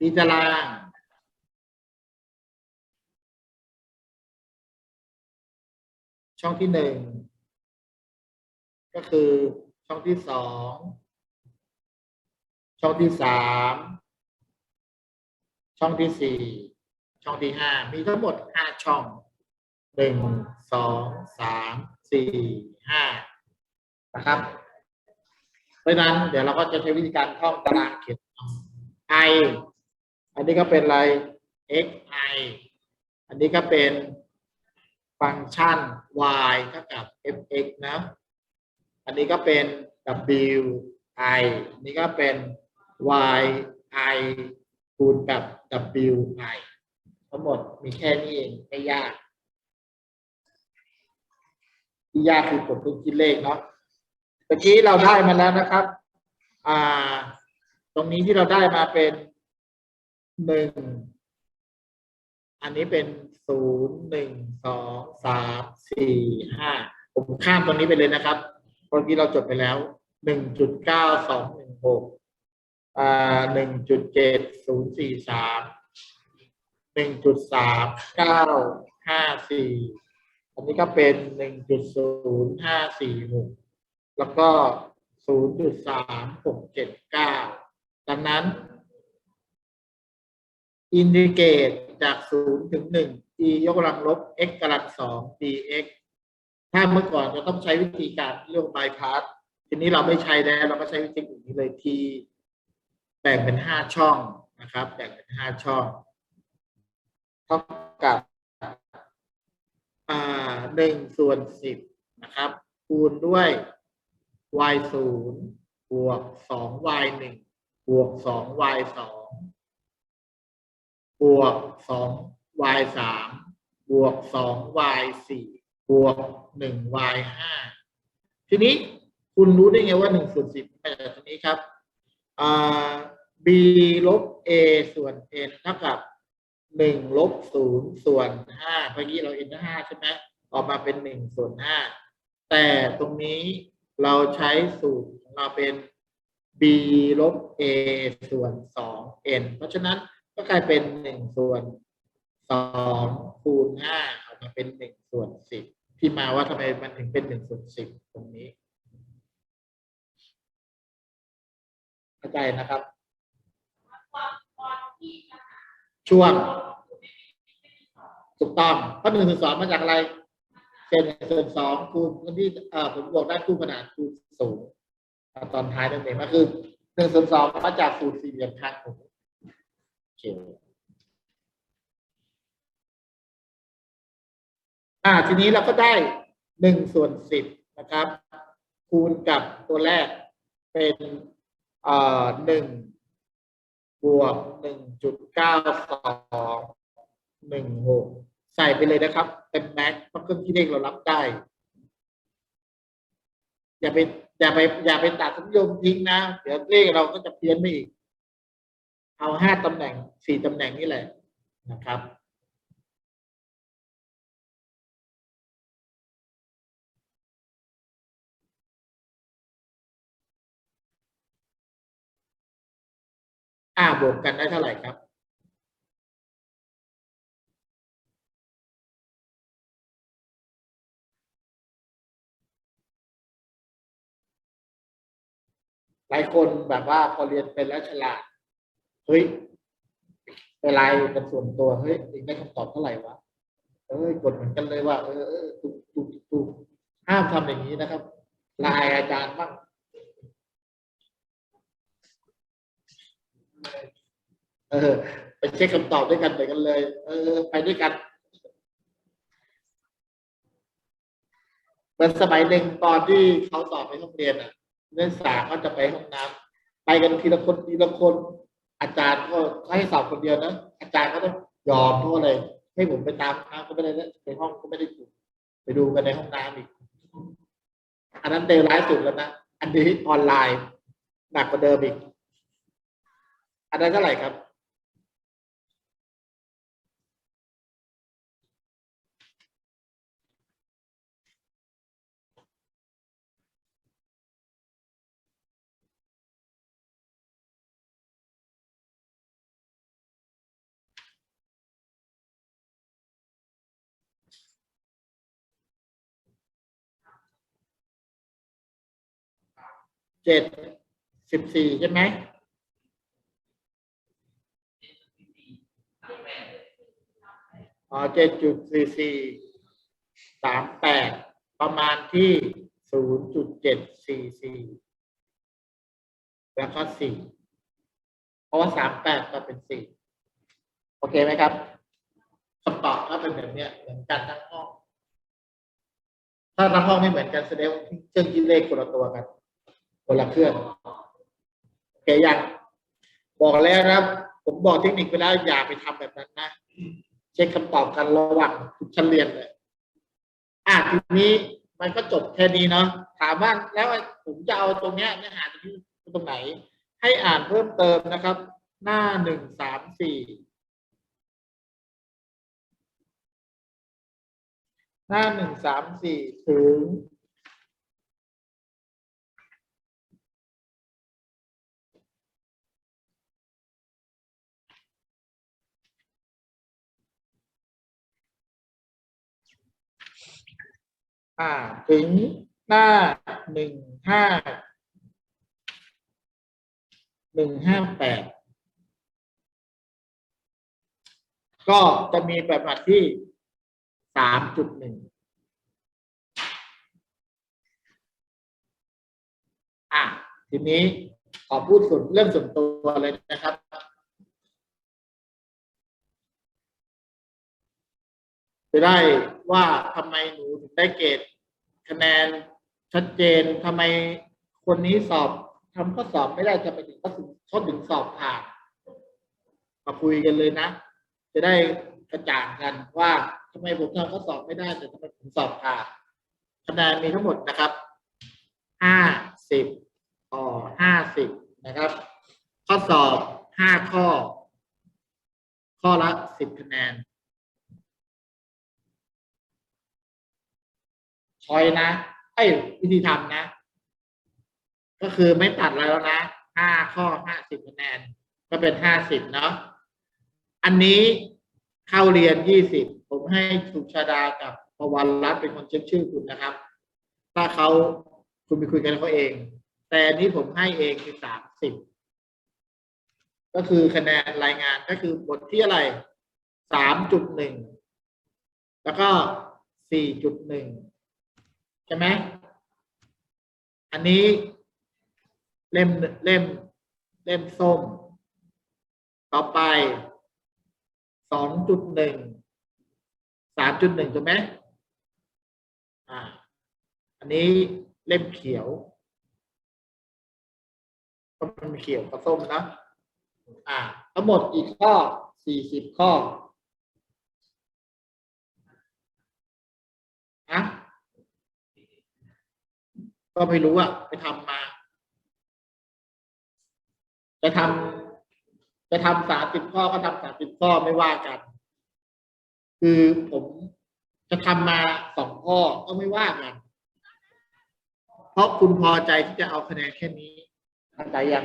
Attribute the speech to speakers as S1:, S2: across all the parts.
S1: มีตาราง ช่องที่หนึ่งก็คือช่องที่สองช่องที่สามช่องที่สี่ช่องที่ห้ามีทั้งหมดห้าช่องหนึ่งสองสามสี่ห้านะครับเพราะนั้นเดี๋ยวเราก็จะใช้วิธีการท่องตารางเขียน i อันนี้ก็เป็นอะไร x i อันนี้ก็เป็นฟังก์ชัน y เท่ากับ f x นะ อันนี้ก็เป็น w i อันนี้ก็เป็น y i คูณกับ w i ทั้งหมดมีแค่นี้เองไม่ยากที่ยากคือกดตัวคิดเลขเนาะเมื่อกี้เราได้มาแล้วนะครับ อ่า ตรงนี้ที่เราได้มาเป็น หนึ่งอันนี้เป็นศูนย์หนึ่งสองสามสี่ห้าผมข้ามตรงนี้ไปเลยนะครับเพราะที่เราจดไปแล้วหนึ่งจุดเก้าสองหนึ่งหกอ่าหนึ่งจุดเจ็ดศูนย์สี่สามหนึ่งจุดสามเก้าห้าสี่อันนี้ก็เป็นหนึ่งจุดศูนย์ห้าสี่หกแล้วก็ศูนย์จุดสามหกเจ็ดเก้าดังนั้น อินดิเกตจากศูนย์ถึงหนึ่ง e ยกกำลังลบ x กำลังสอง dx ถ้าเมื่อก่อนจะต้องใช้วิธีการเรียกบายพาสทีนี้เราไม่ใช้แล้วเราก็ใช้วิธีอื่นนี้เลยที่แบ่งเป็นห้าช่องนะครับ แบ่งเป็นห้าช่องเท่ากับหนึ่งส่วนสิบนะครับ คูณด้วย y ศูนย์บวกสอง y หนึ่งบวกสอง y สอง บวกสอง y สามบวกสอง y สี่บวกหนึ่ง y ห้าทีนี้คุณรู้ได้ไงว่าหนึ่งส่วนสิบมาจากตรงนี้ครับอ่า b ลบ a ส่วน n เท่ากับหนึ่งลบศูนย์ส่วนห้าเมื่อกี้เรา n ห้าใช่ไหมออกมาเป็นหนึ่งส่วนห้าแต่ตรงนี้เราใช้สูตรของเราเป็น b ลบ a ส่วนสอง n เพราะฉะนั้น ก็กลายเป็นหนึ่งส่วนสองคูณห้าออกมาเป็นหนึ่งส่วนสิบที่มาว่าทำไมมันถึงเป็นหนึ่งส่วนสิบตรงนี้เข้าใจนะครับ ช่วงถูกต้องเพราะหนึ่งส่วนสองมาจากอะไรเศษหนึ่งส่วนสองคูณที่เอ่อผมบอกด้านคู่ขนานคูณสูงตอนท้ายนั่นเองก็คือหนึ่งส่วนสองมาจากสูตรสี่เหลี่ยมทางหมุนโอเค อ่าทีนี้เราก็ได้หนึ่งส่วนสิบนะครับ คูณกับตัวแรกเป็นเอ่อหนึ่งบวกหนึ่งจุดเก้าสองหนึ่งหกใส่ไปเลยนะครับเต็มแม็กซ์เพราะเครื่องคิดเลขเรารับได้ อย่าไปอย่าไปอย่าไปตัดสมยมทิ้งนะ เดี๋ยวเลขเราก็จะเพี้ยนไปอีก เอาห้าตำแหน่งสี่ตำแหน่งนี่แหละนะครับ อ่าบวกกันได้เท่าไหร่ครับหลายคนแบบว่าพอเรียนเป็นแล้วฉลาด เฮ้ยเป็นไรเป็นส่วนตัวเฮ้ยเองได้คำตอบเท่าไหร่วะเอ้ยกดเหมือนกันเลยว่า เออเออถูกถูกถูกห้ามทำอย่างนี้นะครับไลายอาจารย์บ้างเออไปเช็คคำตอบด้วยกันไปกันเลย เออ ไปด้วยกันเมือนสมัยหนึ่งตอนที่เขาสอบในห้องเรียนอะนักศึกษาก็จะไปห้องน้ำไปกันทีละคนทีละคน อาจารย์ก็ให้สอบคนเดียวนะอาจารย์ก็ต้องยอมเพราะอะไรให้ผมไปตามน้ำก็ไม่ได้นะในห้องก็ไม่ได้อยู่ไปดูกันในห้องน้ำอีก อันนั้นเดวร้ายสุดแล้วนะ อันนี้ออนไลน์หนักกว่าเดิมอีก อันนั้นเท่าไหร่ครับ เจ็ดสิบสี่ใช่ไหมอ๋อเจ็ดจุดสี่สี่สามแปดประมาณที่ศูนย์จุดเจ็ดสี่สี่แล้วก็สี่เพราะว่าสามแปดก็เป็นสี่โอเคไหมครับคำตอบก็เป็นแบบนี้เหมือนกันทั้งห้อง ถ้าทั้งห้องไม่เหมือนกันแสดงว่าเครื่องคิดเลขคนละตัวกัน คนละเครื่องโอเคยังบอกแล้วนะครับ ผมบอกเทคนิคไปแล้วอย่าไปทำแบบนั้นนะเช็คคำตอบกันระหว่างทุกชั้นเรียนเลยอะทีนี้มันก็จบแค่นี้เนาะถามว่าแล้วผมจะเอาตรงเนี้ยเนื้อหาตรงนี้ตรงไหน ให้อ่านเพิ่มเติมนะครับ หน้าหนึ่งสามสี่หน้าหนึ่งสามสี่ถึง อ่า ถึงหน้าหนึ่งห้าหนึ่งห้าแปดก็จะมีแบบบัตรที่สามจุดหนึ่งอะทีนี้ขอพูดส่วนเรื่องส่วนตัวเลยนะครับ จะได้ว่าทำไมหนูถึงได้เกรดคะแนนชัดเจนทำไมคนนี้สอบทำข้อสอบไม่ได้จะไปถึงเขาถึงเขาถึงสอบผ่านมาคุยกันเลยนะ จะได้กระจ่างกันว่าทำไมผมทำข้อสอบไม่ได้แต่ทำไมผมสอบผ่านคะแนนมีทั้งหมดนะครับห้าสิบต่อห้าสิบนะครับ ข้อสอบห้าข้อ ข้อละสิบคะแนน ชอยนะไอ้ยวิธีทำนะ ก็คือไม่ตัดอะไรแล้วนะห้าข้อห้าสิบคะแนน ก็เป็นห้าสิบเนาะอันนี้เข้าเรียนยี่สิบผมให้สุชาดากับประวันรัตน์เป็นคนเช็คชื่อคุณนะครับ ถ้าเขาคุณไปคุยกันเขาเอง แต่อันนี้ผมให้เองคือสามสิบก็คือคะแนนรายงานก็คือบทที่อะไรสามจุดหนึ่งแล้วก็สี่จุดหนึ่ง ใช่ไหมอันนี้เล่มเล่มเล่มส้ม ต่อไปสองจุดหนึ่งสามจุดหนึ่งถูกไหมอ่า อันนี้เล่มเขียวก็เป็นเขียวกับส้มนะอ่า ทั้งหมดอีกข้อสี่สิบข้ออะ ก็ไม่รู้อะไปทำมา จะทำจะทำสามสิบข้อก็ทำสามสิบข้อไม่ว่ากัน คือผมจะทำมาสองข้อก็ไม่ว่ากัน เพราะคุณพอใจที่จะเอาคะแนนแค่นี้เข้าใจยัง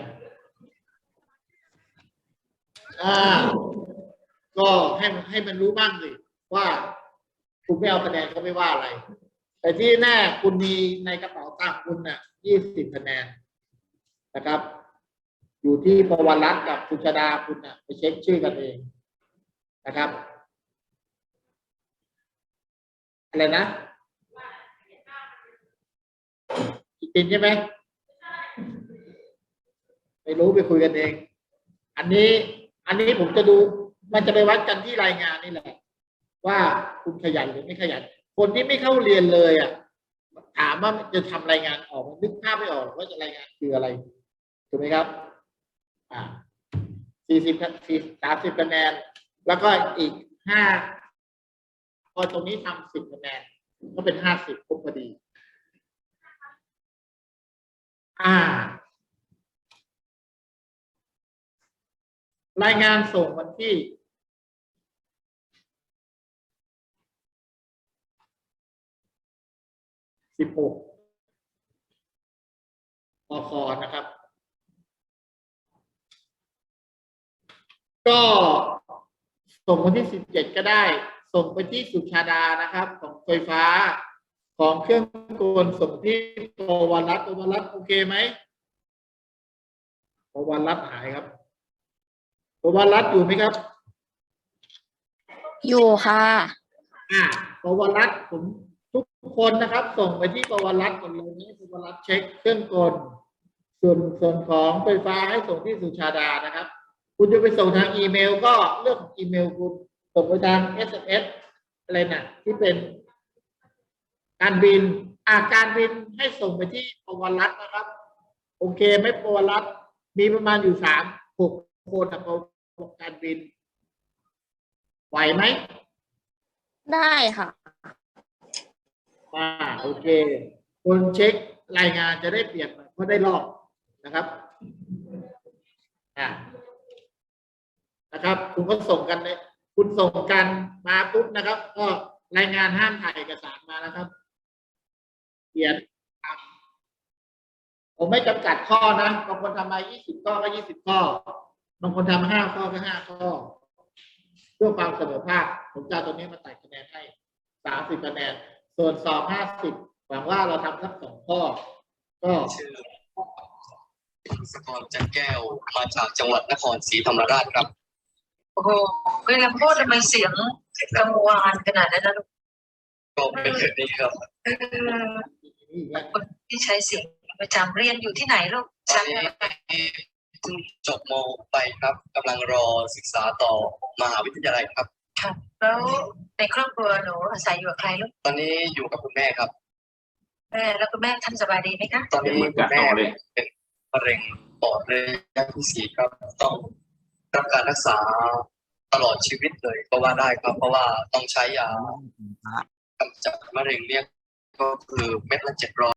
S1: อ่าก็ให้ให้มันรู้บ้างสิว่าคุณไม่เอาคะแนนก็ไม่ว่าอะไร แต่ที่แน่คุณมีในกระเป๋าตังค์คุณน่ะยี่สิบคะแนนนะครับ อยู่ที่ประวัติรัตกับคุณชดาคุณน่ะไปเช็คชื่อกันเองนะครับ อะไรนะอีกตินใช่ไหมไม่รู้ไปคุยกันเอง อันนี้ อันนี้ผมจะดู มันจะไปวัดกันที่รายงานนี่แหละ ว่าคุณขยันหรือไม่ขยัน คนที่ไม่เข้าเรียนเลยอะถามว่าจะทำรายงานออกมันนึกภาพไม่ออกว่าจะรายงานคืออะไรถูกไหมครับ อ่าสี่สิบสี่สามสิบคะแนน แล้วก็อีกห้าพอตรงนี้ทำสิบคะแนนก็เป็นห้าสิบครบพอดี อ่า รายงานส่งวันที่ สิบหกปคนะครับ ก็ส่งวันที่สิบเจ็ดก็ได้ ส่งไปที่สุชาดานะครับ ของไฟฟ้าของเครื่องกลส่งที่โอวันรัตน์โอวันรัตน์โอเคไหมประวันรัตน์หายครับประวันรัตน์อยู่ไหมครับ
S2: อยู่ค่ะ
S1: อ่าประวันรัตน์ผม ทุกคนนะครับ ส่งไปที่ปวรัตน์หมดเลยนะปวรัตเช็คเครื่องกล ส่วนส่วนของไฟฟ้าให้ส่งที่สุชาดานะครับ คุณจะไปส่งทางอีเมล ก็เรื่องอีเมลคุณส่งไปทาง SMS อะไรนะที่เป็นการบินอาการบินให้ส่งไปที่ปวรัตนะครับ โอเคไหมปวรัตมีประมาณอยู่สามหกคนอะประการบิน ไหวไหม
S2: ได้ค่ะ
S1: อ่าโอเค คนเช็ครายงานจะได้เปลี่ยนเพราะได้รอบนะครับอ่านะครับ คุณก็ส่งกันเลยคุณส่งกันมาปุ๊บนะครับ ก็รายงานห้ามถ่ายเอกสารมานะครับ เขียนผมไม่จำกัดข้อนะบางคนทำมา 20 ข้อก็ 20 ข้อ บางคนทำ5ข้อก็5ข้อ เพื่อความเสมอภาค ผมจะเอาตัวนี้มาใส่คะแนนให้ 30 คะแนน ส่วนสอบ50หวังว่าเราทำสักสองข้อ ก็
S3: ชื่อสกรจันแก้วมาจากจังหวัดนครศรีธรรมราชครับ
S4: โอ้โหเวลาพูดทำไมเสียงกังวานขนาดนั้นนะลูก
S3: ก็เป็นแบบนี้ครับ
S4: เออ
S1: นี่แหละ
S4: คนที่ใช้เสียงประจำเรียนอยู่ที่ไหนลูก
S3: ตอน
S4: ชั้น
S3: นี้
S4: อะไร
S3: เพิ่งจบมไปครับกำลังรอศึกษาต่อมหาวิทยาลัยครับ
S4: ค่ะแล้วในครอบครัวหนูอาศัยอยู่กับใครลูก
S3: ตอนนี้อยู่กับคุณแม่ครับ
S4: แม่แล้วคุณแม่ท่านสบายดีไหมคะ
S3: ตอนนี้คุณแม่เป็นมะเร็งปอดระยะที่สี่ครับต้องรับการรักษาตลอดชีวิตเลยก็ว่าได้ครับ เพราะว่าต้องใช้ยากำจัดมะเร็งเนี่ยก็คือเม็ดละเจ็ดร้อย